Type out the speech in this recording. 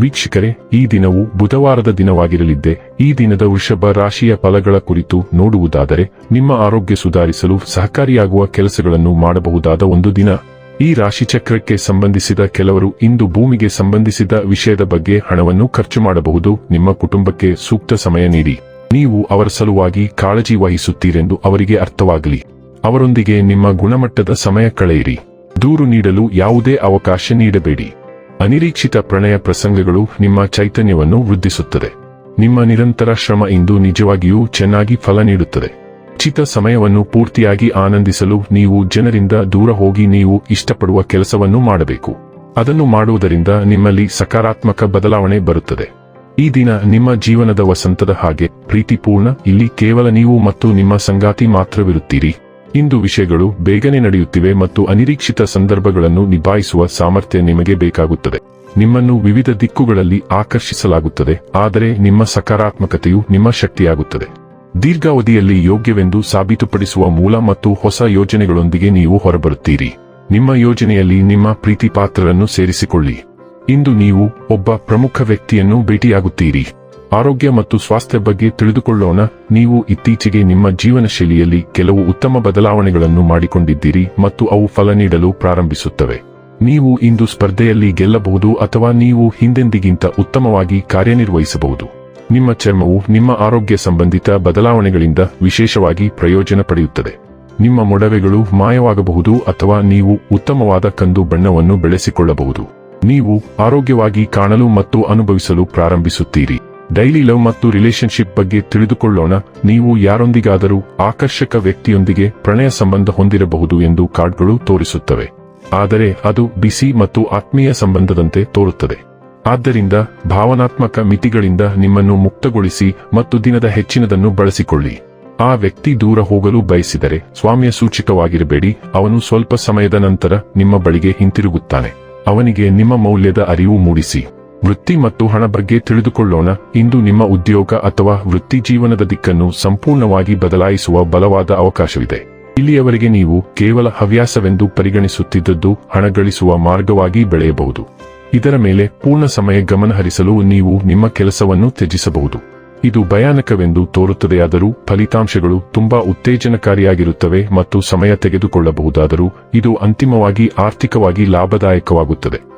ವೀಕ್ಷಕರೇ, ಈ ದಿನವು ಬುಧವಾರದ ದಿನವಾಗಿರಲಿದ್ದೆ, ಈ ದಿನದ ವೃಷಭ ರಾಶಿಯ ಫಲಗಳ ಕುರಿತು ನೋಡುವುದಾದರೆ, ನಿಮ್ಮ ಆರೋಗ್ಯ ಸುಧಾರಿಸಲು ಸಹಕಾರಿಯಾಗುವ ಕೆಲಸಗಳನ್ನು ಮಾಡಬಹುದಾದ ಒಂದು ದಿನ. ಈ ರಾಶಿಚಕ್ರಕ್ಕೆ ಸಂಬಂಧಿಸಿದ ಕೆಲವರು ಇಂದು ಭೂಮಿಗೆ ಸಂಬಂಧಿಸಿದ ವಿಷಯದ ಬಗ್ಗೆ ಹಣವನ್ನು ಖರ್ಚು ಮಾಡಬಹುದು, ನಿಮ್ಮ ಕುಟುಂಬಕ್ಕೆ ಸೂಕ್ತ ಸಮಯ ನೀಡಿ. ನೀವು ಅವರ ಸಲುವಾಗಿ ಕಾಳಜಿ ವಹಿಸುತ್ತೀರೆಂದು ಅವರಿಗೆ ಅರ್ಥವಾಗಲಿ. ಅವರೊಂದಿಗೆ ನಿಮ್ಮ ಗುಣಮಟ್ಟದ ಸಮಯ ಕಳೆಯಿರಿ. ದೂರು ನೀಡಲು ಯಾವುದೇ ಅವಕಾಶ ನೀಡಬೇಡಿ. ಅನಿರೀಕ್ಷಿತ ಪ್ರಣಯ ಪ್ರಸಂಗಗಳು ನಿಮ್ಮ ಚೈತನ್ಯವನ್ನು ವೃದ್ಧಿಸುತ್ತದೆ. ನಿಮ್ಮ ನಿರಂತರ ಶ್ರಮ ಇಂದು ನಿಜವಾಗಿಯೂ ಚೆನ್ನಾಗಿ ಫಲ ನೀಡುತ್ತದೆ. ಉಚಿತ ಸಮಯವನ್ನು ಪೂರ್ತಿಯಾಗಿ ಆನಂದಿಸಲು ನೀವು ಜನರಿಂದ ದೂರ ಹೋಗಿ ನೀವು ಇಷ್ಟಪಡುವ ಕೆಲಸವನ್ನು ಮಾಡಬೇಕು. ಅದನ್ನು ಮಾಡುವುದರಿಂದ ನಿಮ್ಮಲ್ಲಿ ಸಕಾರಾತ್ಮಕ ಬದಲಾವಣೆ ಬರುತ್ತದೆ. ಈ ದಿನ ನಿಮ್ಮ ಜೀವನದ ವಸಂತದ ಹಾಗೆ ಪ್ರೀತಿಪೂರ್ಣ, ಇಲ್ಲಿ ಕೇವಲ ನೀವು ಮತ್ತು ನಿಮ್ಮ ಸಂಗಾತಿ ಮಾತ್ರವಿರುತ್ತೀರಿ. ಇಂದು ವಿಷಯಗಳು ಬೇಗನೆ ನಡೆಯುತ್ತಿವೆ ಮತ್ತು ಅನಿರೀಕ್ಷಿತ ಸಂದರ್ಭಗಳನ್ನು ನಿಭಾಯಿಸುವ ಸಾಮರ್ಥ್ಯ ನಿಮಗೆ ಬೇಕಾಗುತ್ತದೆ. ನಿಮ್ಮನ್ನು ವಿವಿಧ ದಿಕ್ಕುಗಳಲ್ಲಿ ಆಕರ್ಷಿಸಲಾಗುತ್ತದೆ, ಆದರೆ ನಿಮ್ಮ ಸಕಾರಾತ್ಮಕತೆಯು ನಿಮ್ಮ ಶಕ್ತಿಯಾಗುತ್ತದೆ. ದೀರ್ಘಾವಧಿಯಲ್ಲಿ ಯೋಗ್ಯವೆಂದು ಸಾಬೀತುಪಡಿಸುವ ಮೂಲ ಮತ್ತು ಹೊಸ ಯೋಜನೆಗಳೊಂದಿಗೆ ನೀವು ಹೊರಬರುತ್ತೀರಿ. ನಿಮ್ಮ ಯೋಜನೆಯಲ್ಲಿ ನಿಮ್ಮ ಪ್ರೀತಿ ಪಾತ್ರರನ್ನು ಸೇರಿಸಿಕೊಳ್ಳಿ. ಇಂದು ನೀವು ಒಬ್ಬ ಪ್ರಮುಖ ವ್ಯಕ್ತಿಯನ್ನು ಭೇಟಿಯಾಗುತ್ತೀರಿ. ಆರೋಗ್ಯ ಮತ್ತು ಸ್ವಾಸ್ಥ್ಯ ಬಗ್ಗೆ ತಿಳಿದುಕೊಳ್ಳೋಣ. ನೀವು ಇತ್ತೀಚೆಗೆ ನಿಮ್ಮ ಜೀವನ ಶೈಲಿಯಲ್ಲಿ ಕೆಲವು ಉತ್ತಮ ಬದಲಾವಣೆಗಳನ್ನು ಮಾಡಿಕೊಂಡಿದ್ದೀರಿ ಮತ್ತು ಅವು ಫಲ ನೀಡಲು ಪ್ರಾರಂಭಿಸುತ್ತವೆ. ನೀವು ಇಂದು ಸ್ಪರ್ಧೆಯಲ್ಲಿ ಗೆಲ್ಲಬಹುದು ಅಥವಾ ನೀವು ಹಿಂದೆಂದಿಗಿಂತ ಉತ್ತಮವಾಗಿ ಕಾರ್ಯನಿರ್ವಹಿಸಬಹುದು. ನಿಮ್ಮ ಚರ್ಮವು ನಿಮ್ಮ ಆರೋಗ್ಯ ಸಂಬಂಧಿತ ಬದಲಾವಣೆಗಳಿಂದ ವಿಶೇಷವಾಗಿ ಪ್ರಯೋಜನ ಪಡೆಯುತ್ತದೆ. ನಿಮ್ಮ ಮೊಡವೆಗಳು ಮಾಯವಾಗಬಹುದು ಅಥವಾ ನೀವು ಉತ್ತಮವಾದ ಕಂದು ಬಣ್ಣವನ್ನು ಬೆಳೆಸಿಕೊಳ್ಳಬಹುದು. ನೀವು ಆರೋಗ್ಯವಾಗಿ ಕಾಣಲು ಮತ್ತು ಅನುಭವಿಸಲು ಪ್ರಾರಂಭಿಸುತ್ತೀರಿ. ಡೈಲಿ ಲವ್ ಮತ್ತು ರಿಲೇಶನ್ಶಿಪ್ ಬಗ್ಗೆ ತಿಳಿದುಕೊಳ್ಳೋಣ. ನೀವು ಯಾರೊಂದಿಗಾದರೂ ಆಕರ್ಷಕ ವ್ಯಕ್ತಿಯೊಂದಿಗೆ ಪ್ರಣಯ ಸಂಬಂಧ ಹೊಂದಿರಬಹುದು ಎಂದು ಕಾರ್ಡ್ಗಳು ತೋರಿಸುತ್ತವೆ. ಆದರೆ ಅದು ಬಿಸಿ ಮತ್ತು ಆತ್ಮೀಯ ಸಂಬಂಧದಂತೆ ತೋರುತ್ತದೆ. ಆದ್ದರಿಂದ ಭಾವನಾತ್ಮಕ ಮಿತಿಗಳಿಂದ ನಿಮ್ಮನ್ನು ಮುಕ್ತಗೊಳಿಸಿ ಮತ್ತು ದಿನದ ಹೆಚ್ಚಿನದನ್ನು ಬಳಸಿಕೊಳ್ಳಿ. ಆ ವ್ಯಕ್ತಿ ದೂರ ಹೋಗಲು ಬಯಸಿದರೆ ಸ್ವಾಮ್ಯ ಸೂಚಕವಾಗಿರಬೇಡಿ. ಅವನು ಸ್ವಲ್ಪ ಸಮಯದ ನಂತರ ನಿಮ್ಮ ಬಳಿಗೆ ಹಿಂತಿರುಗುತ್ತಾನೆ. ಅವನಿಗೆ ನಿಮ್ಮ ಮೌಲ್ಯದ ಅರಿವು ಮೂಡಿಸಿ. ವೃತ್ತಿ ಮತ್ತು ಹಣ ಬಗ್ಗೆ ತಿಳಿದುಕೊಳ್ಳೋಣ. ಇಂದು ನಿಮ್ಮ ಉದ್ಯೋಗ ಅಥವಾ ವೃತ್ತಿ ಜೀವನದ ದಿಕ್ಕನ್ನು ಸಂಪೂರ್ಣವಾಗಿ ಬದಲಾಯಿಸುವ ಬಲವಾದ ಅವಕಾಶವಿದೆ. ಇಲ್ಲಿಯವರೆಗೆ ನೀವು ಕೇವಲ ಹವ್ಯಾಸವೆಂದು ಪರಿಗಣಿಸುತ್ತಿದ್ದದ್ದು ಹಣ ಗಳಿಸುವ ಮಾರ್ಗವಾಗಿ ಬೆಳೆಯಬಹುದು. ಇದರ ಮೇಲೆ ಪೂರ್ಣ ಸಮಯ ಗಮನಹರಿಸಲು ನೀವು ನಿಮ್ಮ ಕೆಲಸವನ್ನು ತ್ಯಜಿಸಬಹುದು. ಇದು ಭಯಾನಕವೆಂದು ತೋರುತ್ತದೆಯಾದರೂ ಫಲಿತಾಂಶಗಳು ತುಂಬಾ ಉತ್ತೇಜನಕಾರಿಯಾಗಿರುತ್ತವೆ ಮತ್ತು ಸಮಯ ತೆಗೆದುಕೊಳ್ಳಬಹುದಾದರೂ ಇದು ಅಂತಿಮವಾಗಿ ಆರ್ಥಿಕವಾಗಿ ಲಾಭದಾಯಕವಾಗುತ್ತದೆ.